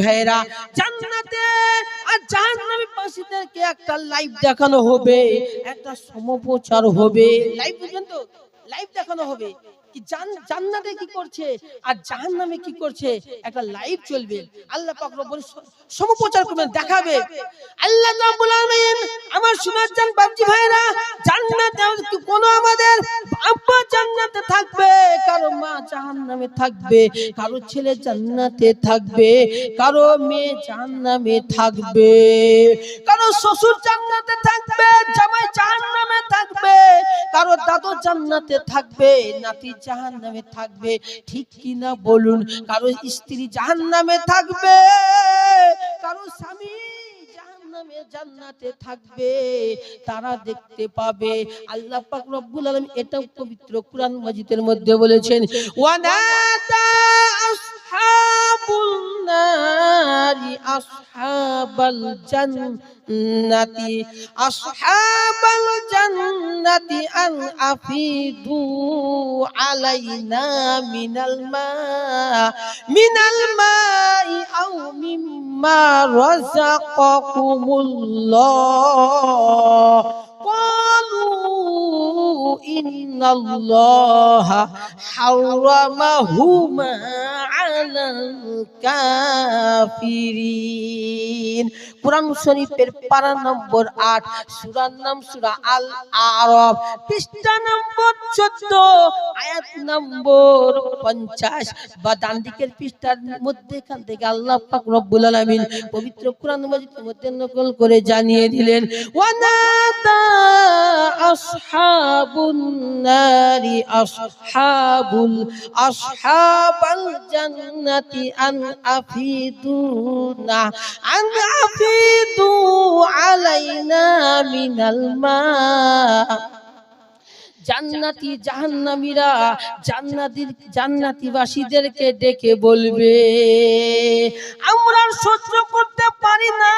ভাইরা জান্নাতে আর জাহান্নামী বাসীদেরকে একটা লাইভ দেখানো হবে, একটা সমপ্রচার হবে। লাইভ পর্যন্ত লাইভ দেখানো হবে। কি জান- জান্নাতে কি করছে? আর জাহান্নামে কি করছে? একটা লাইভ চলবে। আল্লাহ পাক রব্বুল সমপ্রচার করবেন, দেখাবে। আল্লাহ রাব্বুল আলামিন, আমার সোনার জান বাপজি ভাইরা জান্নাতে কোন আমাদের আব্বা জান্নাতে থাকবে? কারও মা জাহান্নামে থাকবে, কারও ছেলে জান্নাতে থাকবে, কারও মেয়ে জাহান্নামে থাকবে, কারও শ্বশুর জান্নাতে থাকবে, জামাই জাহান্নামে থাকবে, কারও দাদু জান্নাতে থাকবে, নাতি জাহান্নামে থাকবে ঠিক কিনা বলুন? কারও স্ত্রী জাহান নামে থাকবে কারও স্বামী জাহান্নামে জান্নাতে থাকবে। তারা দেখতে পাবে। আল্লাহ পাক রব্বুল এটা পবিত্র কুরআন মাজিদের মধ্যে বলেছেন মিনাল মা الله قالوا إن الله حرمهما على الكافرين কোরআন শরীফের পারা নম্বর আট সুরার নাম সুরা আল আরব পৃষ্ঠা নম্বর চোদ্দ আয়াত নম্বর পঞ্চাশ বা ডান দিকের পৃষ্ঠার মধ্যে এখান থেকে আল্লাহ পাক রব্বুল আলামিন পবিত্র কোরআন মাজিদের মধ্যে নকল করে জানিয়ে দিলেন ওয়ানাদা আসহাবুন নারি আসহাবুল আসহাবাল জান্নাতি আন আফিদুনা আন আফিদু আলাইনা মিনাল মা জান্নাতি জাহান্নামীরা জান্নাতির জান্নাতিবাসীদেরকে ডেকে বলবে আমরা সহ্য করতে পারি না।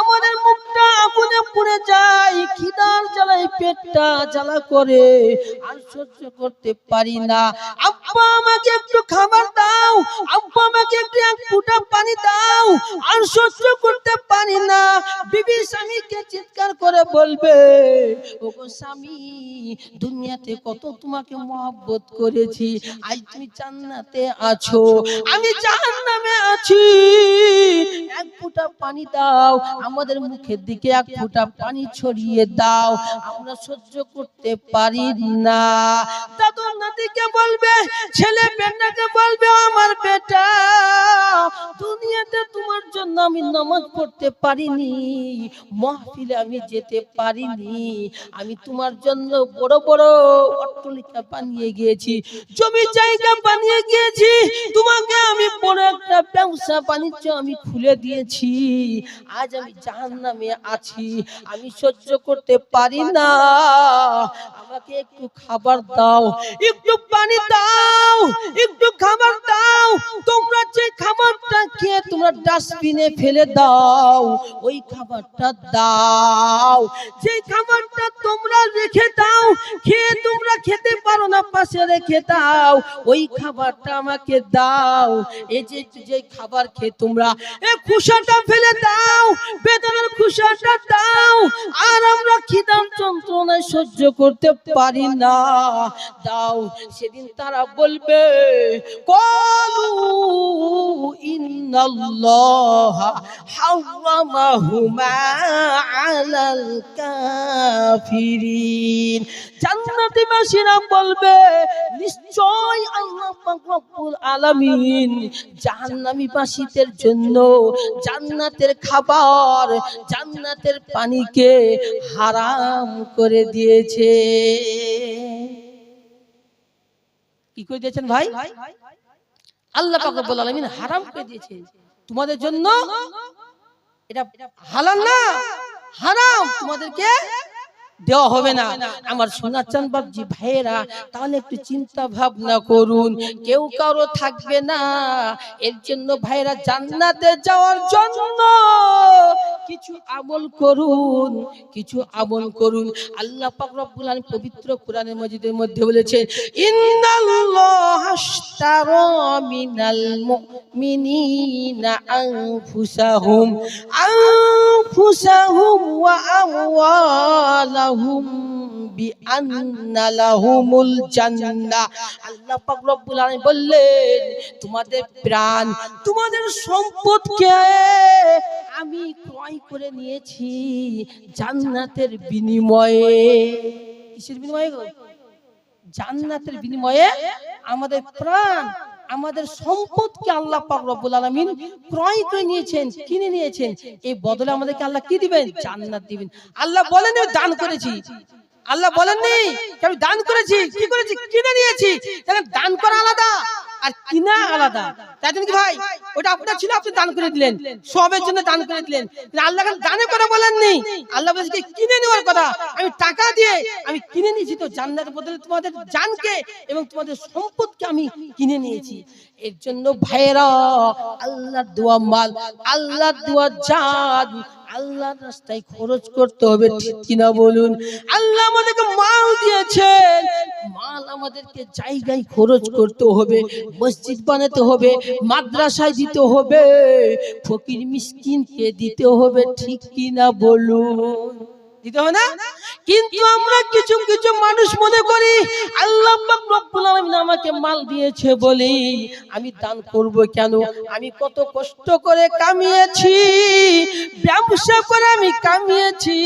আমাদের মুখটা আগুনে পুড়ে যায়, খিদার জ্বালায় পেটটা জ্বালা করে। আর সহ্য করতে পারি না। আব্বা, আমাকে একটু খাবার দাও। আব্বা, আমাকে একটু এক ফুটা পানি দাও। আর সহ্য করতে পারি না। বিবি স্বামীকে চিৎকার করে বলবে, ওগো স্বামী দুনিয়াতে কত তোমাকে মহব্বত করেছি। আজ তুমি জান্নাতে আছো। আমি জাহান্নামে আছি। এক ফুটা পানি দাও। আমাদের মুখের দিকে এক ফুটা পানি ছড়িয়ে দাও। আমরা সহ্য করতে পারি না। দাদু নাতিকে বলবে, ছেলে বেটাকে বলবে, আমার বেটা, দুনিয়াতে তোমার জন্য আমি নামাজ পড়তে পারিনি। মহফিলে আমি যেতে পারিনি। আমি তোমার জন্য বড় বড় অট্টলিকা বানিয়ে গিয়েছি। জমি জায়গা বানিয়ে গিয়েছি। তোমাকে আমি বড় একটা ব্যবসা বাণিজ্য আমি খুলে দিয়েছি। আজ আমি জাহান্নামে আছি। আমি সহ্য করতে পারি না। আমাকে একটু খাবার দাও। একটু পানি দাও। একটু খাবার দাও। তোমরা যে খাবারটা খেয়ে তোমরা ডাস্টবিনে ফেলে দাও, ওই খাবারটা দাও। যে খাবারটা তোমরা রেখে দাও, খেয়ে তোমরা খেতে পারো না, পাশে রেখে দাও। ওই খাবারটা আমাকে দাও। এই যে যে খাবার খেয়ে তোমরা এই খুশাটা ফেলে দাও, বেদনার খুশাটা দাও। আর আমরা খিদার যন্ত্রণায় সহ্য করতে পারি না। দাও, সেদিন তারা বলবে, কলু ইন্নাল্লাহ হারামাহুমা আলাল কাফিরিন জান্নাতীবাসীরা বলবে নিশ্চয় আল্লাহ পাক রব্বুল আলামিন জাহান্নামীবাসীদের জন্য জান্নাতের খাবার, জান্নাতের পানিকে হারাম করে দিয়েছে। কি করে দিয়েছেন ভাই? আল্লাহ পাক রব্বুল আলামিন হারাম করে দিয়েছে। তোমাদের জন্য এটা হালাল না? হারাম। তোমাদেরকে দেওয়া হবে না। আমার চান বাবজি ভাইয়েরা তাহলে একটু চিন্তা ভাবনা করুন। কেউ কারও থাকবে না। এর জন্য ভাইয়েরা জান্নাতে যাওয়ার জন্য কিছু আমল করুন কিছু আমল করুন। আল্লাহ পাক রব্বুল আলামিন পবিত্র কোরআনের মজিদের মধ্যে বলেছেন ইন্নাল্লাহ আশতারা মিনাল মুমিনিনা আনফুসাহুম। আনফুসাহুম ওয়া বললেন, তোমাদের প্রাণ, তোমাদের সম্পদকে আমি ক্রয় করে নিয়েছি জান্নাতের বিনিময়ে। কিসের বিনিময়ে জান্নাতের বিনিময়ে আমাদের প্রাণ আমাদের সম্পদকে আল্লাহ পাক রব্বুল আলামিন ক্রয় করে নিয়েছেন কিনে নিয়েছেন। এই বদলে আমাদেরকে আল্লাহ কি দিবেন? জান্নাত দিবেন। আল্লাহ বলেন দান করেছি। আল্লাহ বলেননি আমি দান করেছি। কি করেছি? কিনে নিয়েছি। তাহলে দান করা আলাদা। আর কিনা আলাদা। তাই কি ভাই, ওটা আপনার ছিল, আপনি দান করে দিলেন। সবের জন্য দান করে দিলেন। আল্লাহ দানে করে বলেননি। আল্লাহ বলেছে কিনে নেওয়ার কথা। আমি টাকা দিয়ে আমি কিনে নিয়েছি তো জান্নাতের বদলে তোমাদের জানকে এবং তোমাদের সম্পদকে আমি কিনে নিয়েছি। এর জন্য ভাইয়েরা আল্লাহ দোয়া মাল আল্লাহ দোয়া জান আল্লাহর রাস্তায় খরচ করতে হবে, ঠিক কিনা বলুন? আল্লাহ আমাদেরকে মাল দিয়েছেন। মাল আমাদেরকে জায়গায় খরচ করতে হবে, মসজিদ বানাতে হবে, মাদ্রাসায় দিতে হবে, ফকির মিসকিনকে দিতে হবে, ঠিক কিনা বলুন? দিতে হবে না? কিন্তু আমরা কিছু কিছু মানুষ মনে করি, আল্লাহ রব্বুল আমাকে মাল দিয়েছে বলি, আমি দান করব কেন? আমি কত কষ্ট করে কামিয়েছি, ব্যবসা করে আমি কামিয়েছি।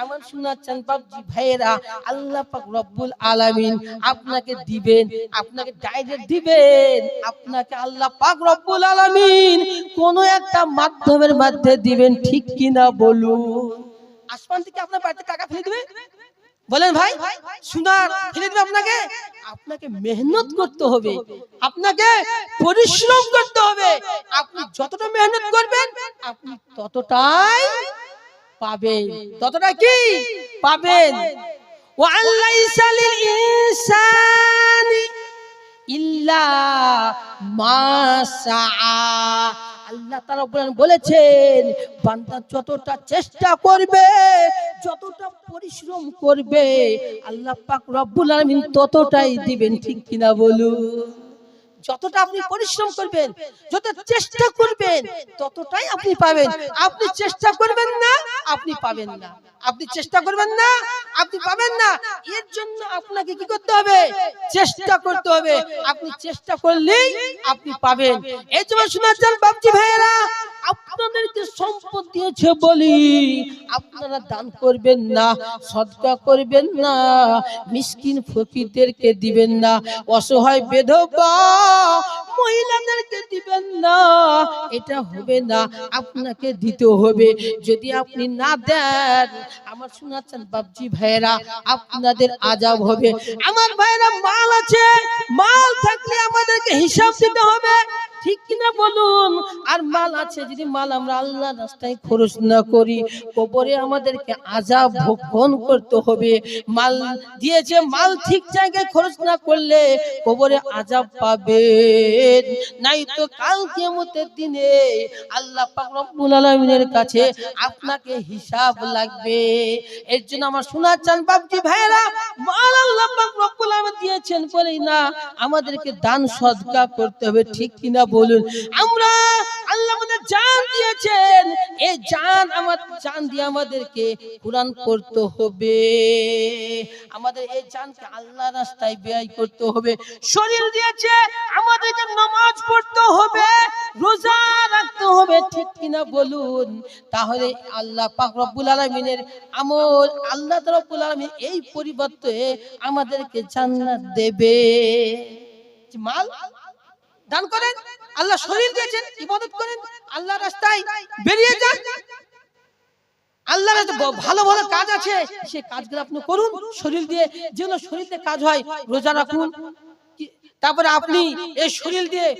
আমার শোনাচ্ছেন বাবজি ভাইয়েরা, আল্লাহ পাক রব্বুল আলামিন আপনাকে দিবেন, আপনাকে ডাইরেক্ট দিবেন, আপনাকে আল্লাহ পাক রব্বুল আলামিন কোন একটা মাধ্যমের মধ্যে দিবেন, ঠিক কিনা বলুন? আসমান থেকে আপনার বাড়িতে টাকা ফেলে দিবে? বলেন ভাই, সোনার ফেলে দেবে আপনাকে? আপনাকে মেহনত করতে হবে। আপনাকে পরিশ্রম করতে হবে। আপনি যতটা মেহনত করবেন, আপনি ততটাই পাবেন। ততটা কি? পাবেন। ওয়াল্লাইসা লিল ইনসানি ইল্লা মা সাআ। আল্লাহ তারা বলেছেন, বান্দা যতটা চেষ্টা করবে, যতটা পরিশ্রম করবে, আল্লাহ পাক রব্বুল আলামিন ততটাই দিবেন, ঠিক কিনা বলুন? যতটা আপনি পরিশ্রম করবেন যত চেষ্টা করবেন ততটাই আপনি পাবেন। আপনি চেষ্টা করবেন না আপনি পাবেন না। আপনি চেষ্টা করবেন না আপনি পাবেন না। এর জন্য আপনাকে কি করতে হবে? চেষ্টা করতে হবে। আপনি চেষ্টা করলেই আপনি পাবেন। এই জন্য শুনেছেন বাবজি ভাইয়েরা আপনাদেরকে সম্পদ দিয়েছে বলি, আপনারা দান করবেন না সদকা করবেন না, মিসকিন ফকিরদেরকে দিবেন না, অসহায় বেধবা মহিলাদেরকে দিবেন না। এটা হবে না, আপনাকে দিতে হবে। যদি আপনি না দেন, আমার শোনাচ্ছেন বাবজি ভাইয়েরা, আপনাদের আজাব হবে। আমার ভাইয়েরা, মাল আছে। মাল থাকলে আমাদেরকে হিসাব দিতে হবে। ঠিক কিনা বলুন? আর মাল আছে, যদি মাল আমরা আল্লাহ রাস্তায় খরচ না করি, কবরে আমাদেরকে আজাব ভোগ করতে হবে। মাল দিয়েছে, মাল ঠিক জায়গায় খরচ না করলে কবরে আজাব পাবেন নাই তো কাল দিনে আল্লাহ রব্বুল কাছে আপনাকে হিসাব লাগবে। এর জন্য আমার শোনা চান ভাইরা দিয়েছেন বলেই না, আমাদেরকে দান সদকা করতে হবে, ঠিক কিনা বলুন? আমরা আল্লাহ আমাদের জান দিয়েছেন এই জান আমার, জান দিয়ে আমাদেরকে কোরআন পড়তে হবে। আমাদের এই জানকে আল্লাহ রাস্তায় ব্যয় করতে হবে। শরীর দিয়েছে আমাদেরকে নামাজ পড়তে হবে, রোজা রাখতে হবে, ঠিক কিনা বলুন? তাহলে আল্লাহ পাক রব্বুল আলামিনের আমল, আল্লাহ রব্বুল আলামিন এই পরিবর্তে আমাদেরকে জান্নাত দেবে। মাল? দান করেন। আল্লাহ শরীর দিয়েছেন, ইবাদত করেন। আল্লাহ রাস্তায় বেরিয়ে যান। আল্লাহর ভালো ভালো কাজ আছে, সে কাজগুলো আপনি করুন। শরীর দিয়ে যেগুলো শরীর কাজ হয়, রোজা রাখুন। তারপরে আপনি এই শরীর দিয়ে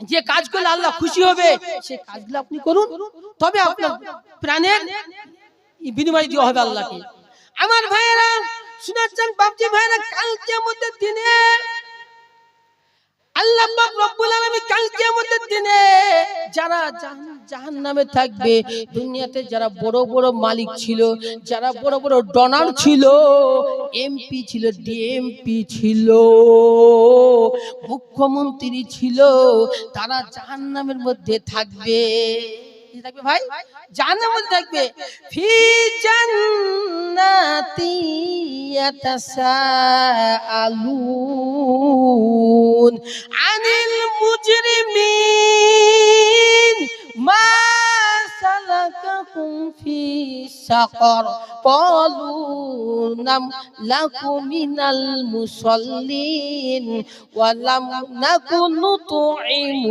যে কাজ করলে আল্লাহ খুশি হবে সে কাজগুলো আপনি করুন। তবে আপনার প্রাণের বিনিময় দেওয়া হবে আল্লাহকে। আমার ভাইয়েরা শোনাচ্ছেন বাপজি ভাইয়েরা কাল কিয়ামতের দিনে আল্লাহ রব্বুল আলামিন কাল কিয়ামতের দিনে যারা জাহান্নামে থাকবে। দুনিয়াতে যারা বড় বড় মালিক ছিল, যারা বড় বড় ডনার ছিল, এমপি ছিল, ডিএমপি ছিল, মুখ্যমন্ত্রী ছিল, তারা জাহান্নামের মধ্যে থাকবে। থাকবে ভাই? জাহান্নামের মধ্যে থাকবে। ফি জান্নাতি মা সালাকাকুম ফি সাকার قالوا لم لك من المصلين ولم نكن نطعم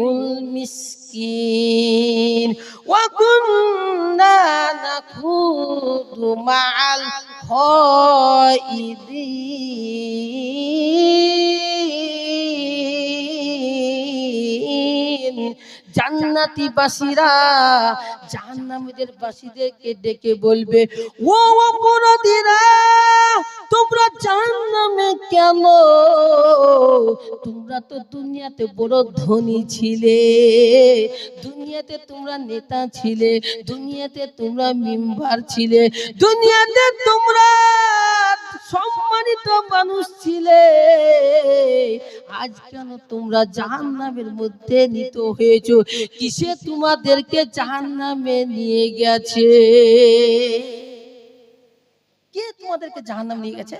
المسكين وكنا نخوض مع الخائضين জান্নাতি বাসীরা জাহান্নামীদের বাসীদেরকে ডেকে বলবে, ও অপরাধীরা, তোমরা জাহান্নামে কেন? তোমরা তো দুনিয়াতে বড় ধনী ছিলে, দুনিয়াতে তোমরা নেতা ছিলে, দুনিয়াতে তোমরা মেম্বার ছিলে, দুনিয়াতে তোমরা সম্মানিত মানুষ ছিলে। আজ কেন তোমরা জাহান্নামের মধ্যে নিত হয়েছো? কিসে তোমাদেরকে জাহান্নামে নিয়ে গেছে? কে তোমাদেরকে জাহান্নাম নিয়ে গেছে?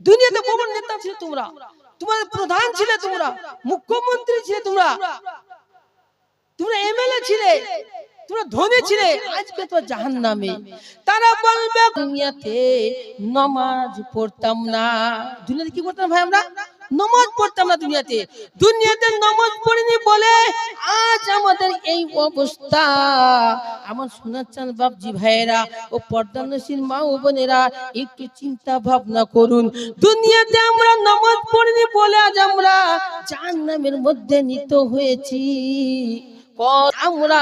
দুনিয়াতে বড় নেতা ছিল তোমরা। তোমাদের প্রধান ছিলে তোমরা। মুখ্যমন্ত্রী ছিলে তোমরা। তোমরা এমএলএ ছিলে। তোমরা ধনী ছিলে আজকে তো জাহান নামে তারা বলবে দুনিয়াতে নমাজ পড়তাম না। দুনিয়াতে কি করতাম ভাই আমরা? নমাজ পড়তাম না দুনিয়াতে। দুনিয়াতে নমাজ পড়িনি বলে আজ আমাদের এই অবস্থা। আমার চাঁদ বাপজি ভাইয়েরা ও পর্দানসীন মা ও বোনেরা একটু চিন্তা ভাবনা করুন। দুনিয়াতে আমরা নামাজ পড়িনি বলে আজ আমরা জাহান্নামের মধ্যে নিত হয়েছি। আমরা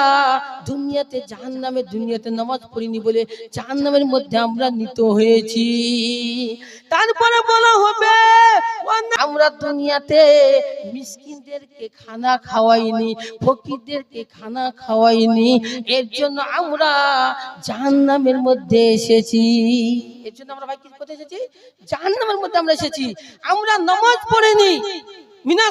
দুনিয়াতে জাহান্নামে দুনিয়াতে নামাজ পড়িনি বলে জাহান্নামের মধ্যে আমরা নিত হয়েছি। তারপরে বলা হবে, আমরা দুনিয়াতে মিসকিনদেরকে খানা খাওয়াইনি, ফকিরদেরকে খানা খাওয়াইনি, এর জন্য আমরা জাহান্নামের মধ্যে এসেছি। এর জন্য আমরা ভাই কি করতে এসেছি? জাহান্নামের মধ্যে আমরা এসেছি। আমরা নামাজ পড়িনি। মিনা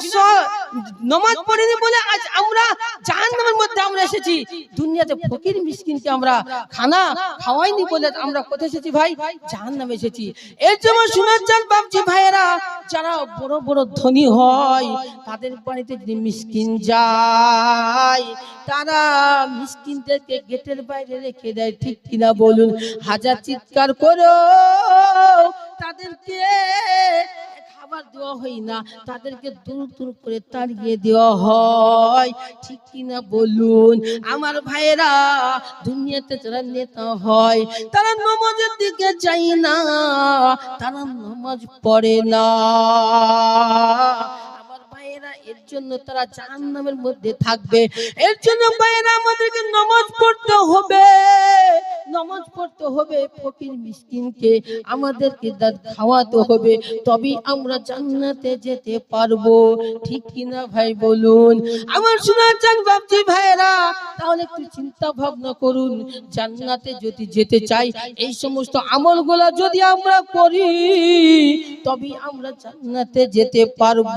নামাজ পড়িনি বলে আজ আমরা জাহান্নামের মধ্যে আমরা এসেছি। দুনিয়াতে ফকির মিসকিনকে আমরা খানা খাওয়াইনি বলে আমরা কোথায় এসেছি ভাই? জাহান্নামে এসেছি। এর জন্য শোনার যান বাপজি ভাইয়েরা, যারা বড় বড় ধনী হয়, তাদের বাড়িতে যদি মিসকিন যায়, তারা মিসকিনদেরকে গেটের বাইরে রেখে দেয়, ঠিক কিনা বলুন? হাজার চিৎকার করো তাদেরকে খাবার দেওয়া হয় না, তাদেরকে দূর দূর করে তাড়িয়ে দেওয়া হয়। ঠিক কিনা বলুন? আমার ভাইয়েরা, দুনিয়াতে যারা নেতা হয়, তারা নমাজের দিকে যায় না, তারা নমাজ পড়ে না। এর জন্য তারা জাহান্নামের মধ্যে থাকবে। এর জন্য ভাইয়েরা, আমাদেরকে নামাজ পড়তে হবে। নামাজ পড়তে হবে ফকির মিসকিনকে, আমাদেরকে খাওয়াতে হবে, তবেই আমরা জান্নাতে যেতে পারব। ঠিক কিনা ভাই বলুন? আমার শোনা চান বাপজি ভাইরা তাহলে একটু চিন্তা ভাবনা করুন। জান্নাতে যদি যেতে চাই, এই সমস্ত আমলগুলো যদি আমরা করি তবেই আমরা জান্নাতে যেতে পারব।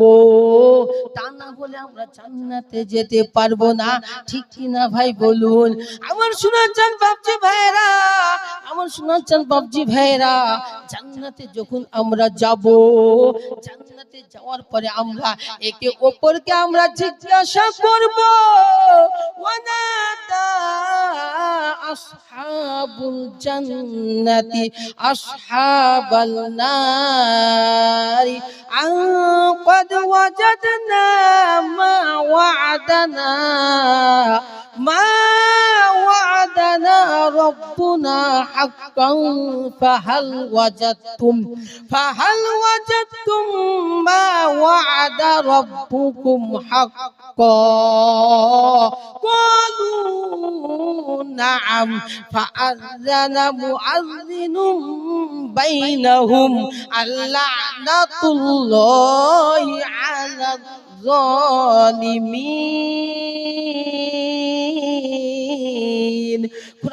তা না বলে আমরা জান্নাতে যেতে পারব না। ঠিক কি না ভাই বলুন? আমার শোনার চান বাপজি ভাইয়েরা, আমার শোনার চান বাপজি ভাইয়েরা, জান্নাতে যখন আমরা যাব, জান্নাতে যাওয়ার পরে আমরা একে অপরকে আমরা জিজ্ঞাসা করব আসহাবুল জান্নাতি, আসহাবাল নারি? আন قد وجدنا ما وعدنا ما وعدنا ربنا حقا فهل وجدتم فهل وجدتم ما وعد ربكم حقا قالوا نعم فأذن مؤذن بينهم اللعنة الله على الظالمين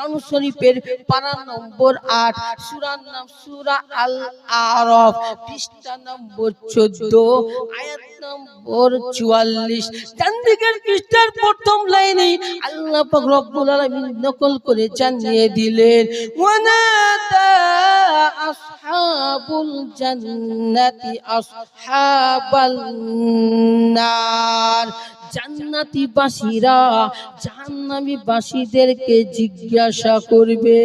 কোরআন শরীফের পারা নম্বর আট সুরার নাম সুরা আল আরফ পৃষ্ঠা নম্বর চোদ্দ, আয়াত নম্বর চুয়াল্লিশ। ডান দিকের পৃষ্ঠার প্রথম লাইনে আল্লাহ পাক রব্বুল নকল করে জানিয়ে দিলেন আসহাবুল জান্নাতি আসহাবাল নার। জান্নাতি বাসীরা জাহান্নামী বাসীদেরকে জিজ্ঞাসা করবে,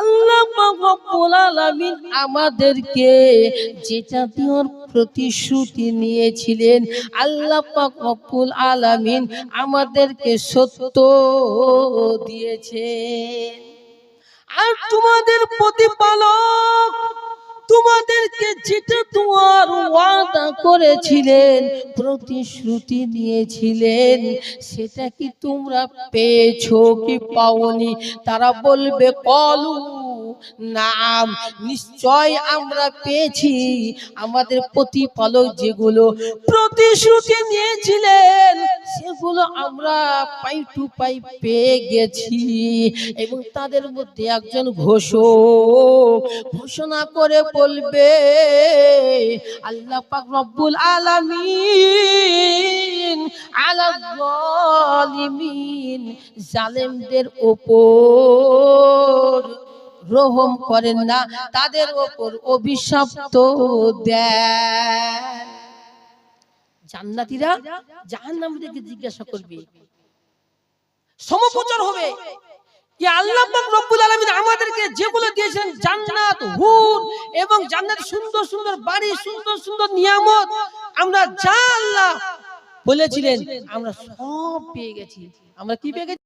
আল্লাহ রব্বুল আলামিন আমাদেরকে যেটা দেওয়ার প্রতিশ্রুতি নিয়েছিলেন, আল্লাহ পাক রব্বুল আলামিন আমাদেরকে সত্য দিয়েছেন। আর তোমাদের প্রতিপালক তোমাদেরকে যেটা তোমার ওয়াদা করেছিলেন, প্রতিশ্রুতি নিয়েছিলেন, সেটা কি তোমরা পেয়েছ কি পাওনি? তারা বলবে, কলু নাম। নিশ্চয় আমরা পেয়েছি। আমাদের প্রতিপালক যেগুলো প্রতিশ্রুতি নিয়েছিলেন, সেগুলো আমরা পাই টু পাই পেয়ে গেছি। এবং তাদের মধ্যে একজন ঘোষক ঘোষণা করে বলবে, আল্লাহ পাক রব্বুল আলামিন আলা জালেমদের ওপর রহম করেন না, তাদের ওপর অভিশপ্ত দেন। জান্নাতীরা জাহান্নামীদেরকে জিজ্ঞাসা করবে সমপ্রচার হবে সুন্দর সুন্দর বাড়ি, সুন্দর সুন্দর নিয়ামত, আমরা বলেছিলেন, আমরা সব আমরা কি পেয়ে গেছি?